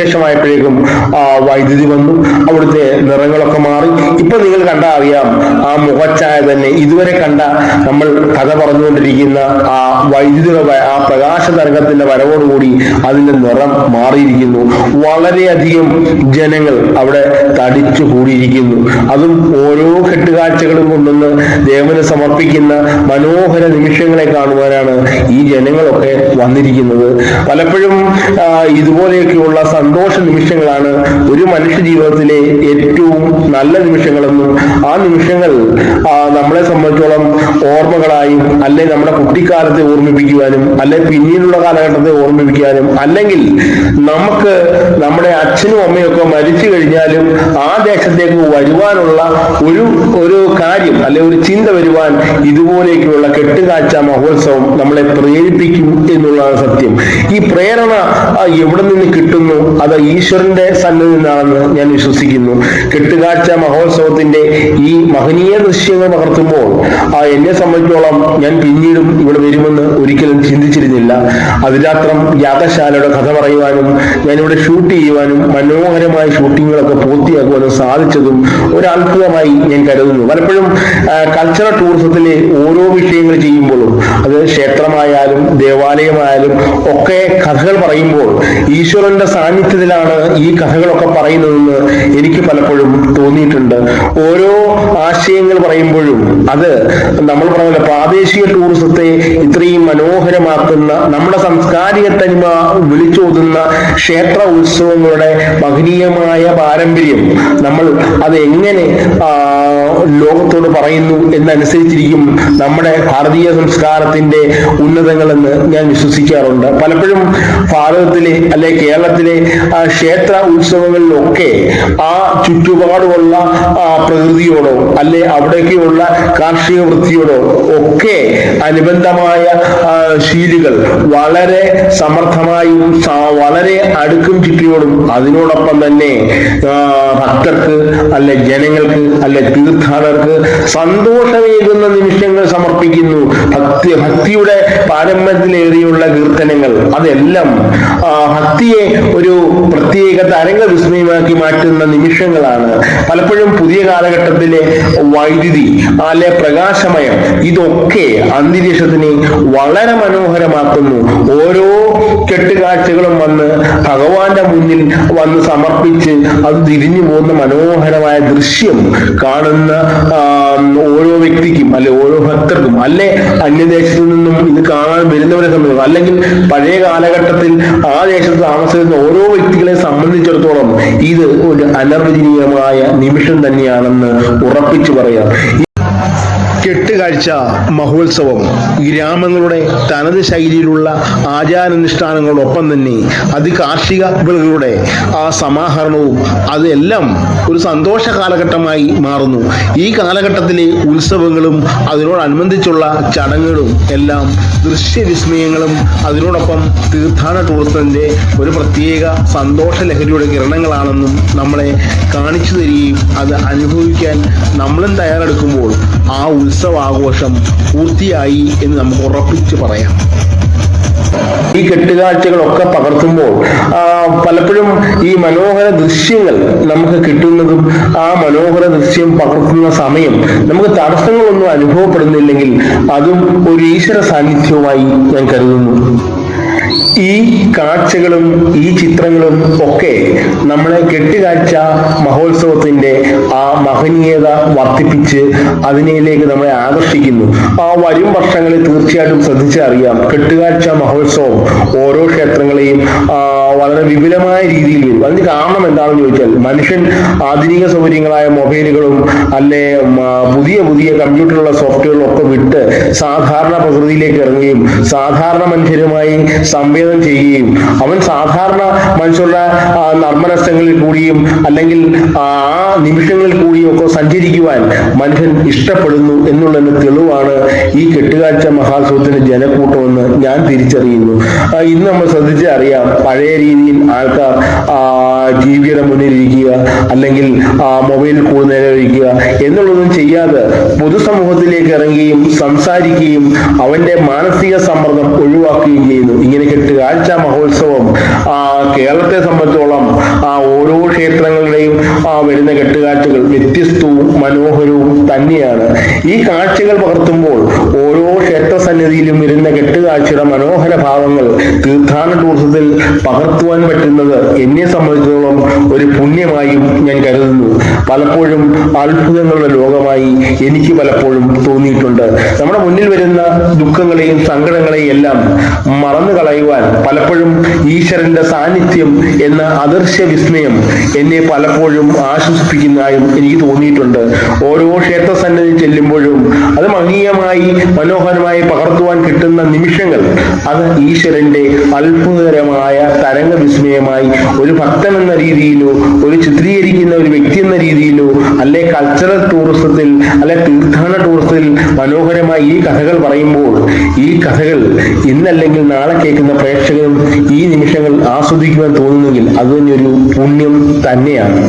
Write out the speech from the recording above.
ശേഷമായപ്പോഴേക്കും വൈദ്യുതി വന്നു. അവിടുത്തെ നിറങ്ങളൊക്കെ മാറി. ഇപ്പൊ നിങ്ങൾ കണ്ടാ അറിയാം ആ മുഖച്ചായ തന്നെ ഇതുവരെ കണ്ട നമ്മൾ കഥ പറഞ്ഞുകൊണ്ടിരിക്കുന്ന ആ വൈദ്യുതിയുടെ ആ പ്രകാശ തരംഗത്തിന്റെ വരവോടുകൂടി അതിന്റെ നിറം മാറിയിരിക്കുന്നു. വളരെയധികം ജനങ്ങൾ അവിടെ തടിച്ചു കൂടിയിരിക്കുന്നു. അതും ഓരോ കെട്ടുകാഴ്ചകളും കൊണ്ടുവന്ന് ദേവന് സമർപ്പിക്കുന്ന മനോഹര നിമിഷങ്ങളെ കാണുവാനാണ് ഈ ജനങ്ങളൊക്കെ വന്നിരിക്കുന്നത്. പലപ്പോഴും ഇതുപോലെയൊക്കെയുള്ള സന്തോഷ നിമിഷങ്ങളാണ് ഒരു മനുഷ്യ ജീവിതത്തിലെ ഏറ്റവും നല്ല നിമിഷങ്ങളെന്നും ആ നിമിഷങ്ങൾ നമ്മളെ സംബന്ധിച്ചോളം ഓർമ്മകളായും അല്ലെ നമ്മുടെ കുട്ടിക്കാലത്തെ ഓർമ്മിപ്പിക്കുവാനും അല്ലെ പിന്നീടുള്ള കാലഘട്ടത്തെ ഓർമ്മിപ്പിക്കാനും അല്ലെങ്കിൽ നമുക്ക് നമ്മുടെ അച്ഛനും അമ്മയും ഒക്കെ മരിച്ചു കഴിഞ്ഞാലും ആ ദേശത്തേക്ക് വരുവാനുള്ള ഒരു ഒരു കാര്യം അല്ലെ ഒരു ചിന്ത വരുവാൻ ഇതുപോലെയൊക്കെയുള്ള കെട്ടുകാഴ്ച മഹോത്സവം നമ്മളെ പ്രേരിപ്പിക്കും എന്നുള്ളതാണ് സത്യം. ഈ പ്രേരണ എവിടെ നിന്ന് കിട്ടുന്നു? അത് ഈശ്വരന്റെ സന്നിധി നിന്നാണെന്ന് ഞാൻ വിശ്വസിക്കുന്നു. കെട്ടുകാഴ്ച മഹോത്സവത്തിന്റെ ഈ മഹനീയ ദൃശ്യങ്ങൾ പകർത്തുമ്പോൾ ആ എന്നെ സംബന്ധിച്ചോളം ഞാൻ പിന്നീടും ഇവിടെ വരുമെന്ന് ഒരിക്കലും ചിന്തിച്ചിരുന്നില്ല. അതിരാത്രം യാഗശാലയുടെ കഥ പറയുവാനും ഞാനിവിടെ ഷൂട്ട് ചെയ്യുവാനും മനോഹരമായ ഷൂട്ടിങ്ങുകളൊക്കെ പൂർത്തിയാക്കുവാനും സാധിച്ചതും ഒരു ഞാൻ കരുതുന്നു. പലപ്പോഴും കൾച്ചറൽ ടൂറിസത്തിലെ ഓരോ വിഷയങ്ങൾ ചെയ്യുമ്പോഴും അത് ക്ഷേത്രമായാലും ദേവാലയമായാലും ഒക്കെ കഥകൾ പറയുമ്പോൾ ഈശ്വരന്റെ സാന്നിധ്യത്തിലാണ് ഈ കഥകളൊക്കെ പറയുന്നതെന്ന് എനിക്ക് പലപ്പോഴും തോന്നിയിട്ടുണ്ട്. ഓരോ ആശയങ്ങൾ പറയുമ്പോഴും അത് നമ്മൾ പറഞ്ഞ പ്രാദേശിക ടൂറിസത്തെ ഇത്രയും മനോഹരമാക്കുന്ന നമ്മുടെ സാംസ്കാരിക തനിമ വിളിച്ചോതുന്ന ക്ഷേത്ര ഉത്സവങ്ങളുടെ മഹനീയമായ പാരമ്പര്യം നമ്മൾ അത് എങ്ങനെ ലോകത്തോട് പറയുന്നു എന്നനുസരിച്ചിരിക്കും നമ്മുടെ ഭാരതീയ സംസ്കാരത്തിന്റെ ഉന്നതങ്ങളെന്ന് ഞാൻ വിശ്വസിക്കാറുണ്ട്. പലപ്പോഴും ഭാരതത്തിലെ അല്ലെ കേരളത്തിലെ ക്ഷേത്ര ഉത്സവങ്ങളിലൊക്കെ ആ ചുറ്റുപാടുമുള്ള പ്രകൃതിയോടോ അല്ലെ അവിടേക്കുള്ള കാർഷിക വൃത്തിയോടോ ഒക്കെ അനുബന്ധമായ ശീലുകൾ വളരെ സമർത്ഥമായും വളരെ അടുക്കും ചുറ്റിയോടും അതിനോടൊപ്പം തന്നെ ഭക്തർക്ക് അല്ലെ ജനങ്ങൾക്ക് അല്ലെ തീർത്ഥാടകർക്ക് സന്തോഷമേകുന്ന നിമിഷങ്ങൾ സമർപ്പിക്കുന്നു. ഭക്തി ഭക്തിയുടെ പാരമ്പര്യത്തിലേറിയുള്ള കീർത്തനങ്ങൾ അതെല്ലാം ഭക്തിയെ ഒരു പ്രത്യേക തരംഗ വിസ്മയമാക്കി മാറ്റുന്ന നിമിഷങ്ങളാണ്. പലപ്പോഴും പുതിയ കാലഘട്ടത്തിലെ വൈദ്യുതി അല്ലെ പ്രകാശമയം ഇതൊക്കെ അന്തരീക്ഷത്തിനെ വളരെ മനോഹരമാക്കുന്നു. ഓരോ കെട്ടുകാഴ്ചകളും വന്ന് ഭഗവാന്റെ മുന്നിൽ വന്ന് സമർപ്പിച്ച് അത് തിരിഞ്ഞു പോകുന്ന മനോഹരമായ ദൃശ്യം കാണുന്ന ഓരോ വ്യക്തിക്കും അല്ലെ ഓരോ ഭക്തർക്കും അല്ലെ അന്യദേശത്തു നിന്നും ഇത് കാണാൻ വരുന്നവരെ സംബന്ധിച്ചു അല്ലെങ്കിൽ പഴയ കാലഘട്ടത്തിൽ ആ ദേശത്ത് താമസിക്കുന്ന ഓരോ വ്യക്തികളെ സംബന്ധിച്ചിടത്തോളം ഇത് ഒരു അനർവചനീയമായ നിമിഷം തന്നെയാണെന്ന് ഉറപ്പിച്ചു പറയാം. കെട്ടുകാഴ്ച മഹോത്സവം. ഗ്രാമങ്ങളുടെ തനത് ശൈലിയിലുള്ള ആചാരാനുഷ്ഠാനങ്ങളോടൊപ്പം തന്നെ അത് കാർഷിക വിളകളുടെ ആ സമാഹരണവും അതെല്ലാം ഒരു സന്തോഷ കാലഘട്ടമായി മാറുന്നു. ഈ കാലഘട്ടത്തിലെ ഉത്സവങ്ങളും അതിനോടനുബന്ധിച്ചുള്ള ചടങ്ങുകളും എല്ലാം ദൃശ്യവിസ്മയങ്ങളും അതിനോടൊപ്പം തീർത്ഥാടന ടൂറിസത്തിന്റെ ഒരു പ്രത്യേക സന്തോഷ ലഹരിയുടെ കിരണങ്ങളാണെന്നും നമ്മളെ കാണിച്ചു തരികയും അത് അനുഭവിക്കാൻ നമ്മളും തയ്യാറെടുക്കുമ്പോൾ ആ ഉത്സവാഘോഷം പൂർത്തിയായി എന്ന് നമുക്ക് ഉറപ്പിച്ചു പറയാം. ഈ കെട്ടുകാഴ്ചകളൊക്കെ പകർത്തുമ്പോൾ പലപ്പോഴും ഈ മനോഹര ദൃശ്യങ്ങൾ നമുക്ക് കിട്ടുന്നതും ആ മനോഹര ദൃശ്യം പകർത്തുന്ന സമയം നമുക്ക് തടസ്സങ്ങളൊന്നും അനുഭവപ്പെടുന്നില്ലെങ്കിൽ അതും ഒരു ഈശ്വര സാന്നിധ്യവുമായി ഞാൻ കരുതുന്നു. ഈ കാഴ്ചകളും ഈ ചിത്രങ്ങളും ഒക്കെ നമ്മളെ കെട്ടുകാഴ്ച മഹോത്സവത്തിന്റെ ആ മഹനീയത വർദ്ധിപ്പിച്ച് അതിനിലേക്ക് നമ്മളെ ആകർഷിക്കുന്നു. ആ വരും വർഷങ്ങളിൽ തീർച്ചയായിട്ടും ശ്രദ്ധിച്ചറിയാം. കെട്ടുകാഴ്ച മഹോത്സവം ഓരോ ക്ഷേത്രങ്ങളെയും ആ, വളരെ വിപുലമായ രീതിയിൽ വരും. അതിന് കാരണം എന്താണെന്ന് ചോദിച്ചാൽ മനുഷ്യൻ ആധുനിക സൗകര്യങ്ങളായ മൊബൈലുകളും അല്ലെ പുതിയ പുതിയ കമ്പ്യൂട്ടറുള്ള സോഫ്റ്റ്വെയറുകളും ഒക്കെ വിട്ട് സാധാരണ പ്രകൃതിയിലേക്ക് ഇറങ്ങുകയും സാധാരണ മനുഷ്യരുമായി സംവേദനം ചെയ്യുകയും അവൻ സാധാരണ മനുഷ്യരുടെ നർമ്മനഷ്ടങ്ങളിൽ കൂടിയും അല്ലെങ്കിൽ ആ നിമിഷങ്ങളിൽ കൂടിയും ഒക്കെ സഞ്ചരിക്കുവാൻ മനുഷ്യൻ ഇഷ്ടപ്പെടുന്നു എന്നുള്ളതിന് തെളിവാണ് ഈ കെട്ടുകാഴ്ച മഹാത്സവത്തിന്റെ ജനക്കൂട്ടമെന്ന് ഞാൻ തിരിച്ചറിയുന്നു. ഇന്ന് നമ്മൾ ശ്രദ്ധിച്ചറിയാം പഴയ രീതിയിൽ ആൾക്കാർ ടി വിയുടെ മുന്നിൽ അല്ലെങ്കിൽ ആ, മൊബൈലിൽ കൂടുതൽ നേരം ഇരിക്കുക എന്നുള്ളതൊന്നും ചെയ്യാതെ പൊതുസമൂഹത്തിലേക്ക് ഇറങ്ങുകയും സംസാരിക്കുകയും അവന്റെ മാനസിക സമ്മർദ്ദം ഒഴിവാക്കുകയും ചെയ്യുന്നു. ഇങ്ങനെ കെട്ടുകാഴ്ച മഹോത്സവം ആ, കേരളത്തെ സംബന്ധിച്ചോളം ഓരോ ക്ഷേത്രങ്ങളുടെയും ആ വരുന്ന കെട്ടുകാഴ്ചകൾ വ്യത്യസ്തവും മനോഹരവും തന്നെയാണ്. ഈ കാഴ്ചകൾ പകർത്തുമ്പോൾ ഓരോ ക്ഷേത്ര സന്നിധിയിലും ഇരുന്ന കെട്ടുകാഴ്ചയുടെ മനോഹര ഭാവങ്ങൾ തീർത്ഥാടന ടൂറിസത്തിൽ പകർത്തുവാൻ പറ്റുന്നത് എന്നെ സംബന്ധിച്ചിടത്തോളം ഒരു പുണ്യമായും ഞാൻ കരുതുന്നു. പലപ്പോഴും അത്ഭുതങ്ങളുടെ ലോകമായി എനിക്ക് പലപ്പോഴും തോന്നിയിട്ടുണ്ട്. നമ്മുടെ മുന്നിൽ വരുന്ന ദുഃഖങ്ങളെയും സങ്കടങ്ങളെയും എല്ലാം മറന്നു കളയുവാൻ പലപ്പോഴും ഈശ്വരന്റെ സാന്നിധ്യം എന്ന അദൃശ്യ വിസ്മയം എന്നെ പലപ്പോഴും ആശ്വസിപ്പിക്കുന്നതായും എനിക്ക് തോന്നിയിട്ടുണ്ട്. ഓരോ ക്ഷേത്ര സന്നിധി ചെല്ലുമ്പോഴും അത് മംഗീയമായി മനോഹരമായി പകർത്തുവാൻ കിട്ടുന്ന നിമിഷങ്ങൾ അത് ഈശ്വരന്റെ അത്ഭുതകരമായ തരംഗ വിസ്മയമായി ഒരു ഭക്തൻ എന്ന രീതിയിലോ ഒരു ചിത്രീകരിക്കുന്ന ഒരു വ്യക്തി എന്ന രീതിയിലോ അല്ലെ കൾച്ചറൽ ടൂറിസത്തിൽ അല്ലെ തീർത്ഥാടന ടൂറിസത്തിൽ മനോഹരമായി ഈ കഥകൾ പറയുമ്പോൾ ഈ കഥകൾ ഇന്നല്ലെങ്കിൽ നാളെ കേൾക്കുന്ന പ്രേക്ഷകരും ഈ നിമിഷങ്ങൾ ആസ്വദിക്കുവാൻ തോന്നുന്നെങ്കിൽ അത് തന്നെ ഒരു പുണ്യം തന്നെയാണ്.